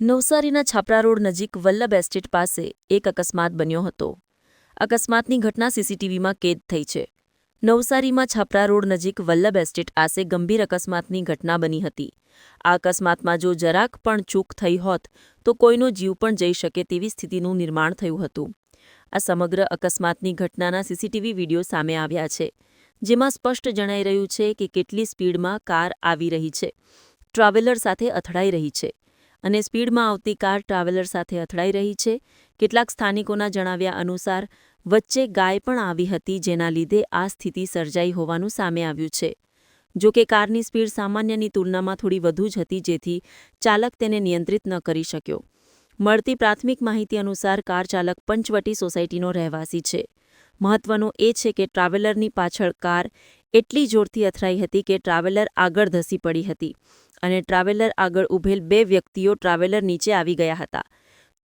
નવસારીના છાપરા રોડ નજીક વલ્લભ એસ્ટેટ પાસે એક અકસ્માત બન્યો હતો. અકસ્માતની ઘટના સીસીટીવીમાં કેદ થઈ છે. નવસારીમાં છાપરા રોડ નજીક વલ્લભ એસ્ટેટ પાસે ગંભીર અકસ્માતની ઘટના બની હતી. આ અકસ્માતમાં જો જરાક પણ ચૂક થઈ હોત, તો કોઈનો જીવ પણ જઈ શકે તેવી સ્થિતિનું નિર્માણ થયું હતું. આ સમગ્ર અકસ્માતની ઘટનાના સીસીટીવી વીડિયો સામે આવ્યા છે, જેમાં સ્પષ્ટ જણાઈ રહ્યું છે કે કેટલી સ્પીડમાં કાર આવી રહી છે. ટ્રાવેલર સાથે અથડાઈ રહી છે. અને સ્પીડમાં આવતી કાર ટ્રાવેલર સાથે અથડાઈ રહી છે. કેટલાક સ્થાનિકોના જણાવ્યા અનુસાર, વચ્ચે ગાય પણ આવી હતી જેના લીધે આ સ્થિતિ સર્જાઈ હોવાનું સામે આવ્યું છે. જો કે કારની સ્પીડ સામાન્યની તુલનામાં થોડી વધુ જ હતી જેથી ચાલક તેને નિયંત્રિત ન કરી શક્યો. મળતી પ્રાથમિક માહિતી અનુસાર કાર ચાલક પંચવટી સોસાયટીનો રહેવાસી છે. મહત્વનું એ છે કે ટ્રાવેલરની પાછળ કાર એટલી જોરથી અથડાઈ હતી કે ટ્રાવેલર આગળ ધસી પડી હતી. અને ટ્રાવેલર આગળ ઊભેલ બે વ્યક્તિઓ ટ્રાવેલર નીચે આવી ગયા હતા.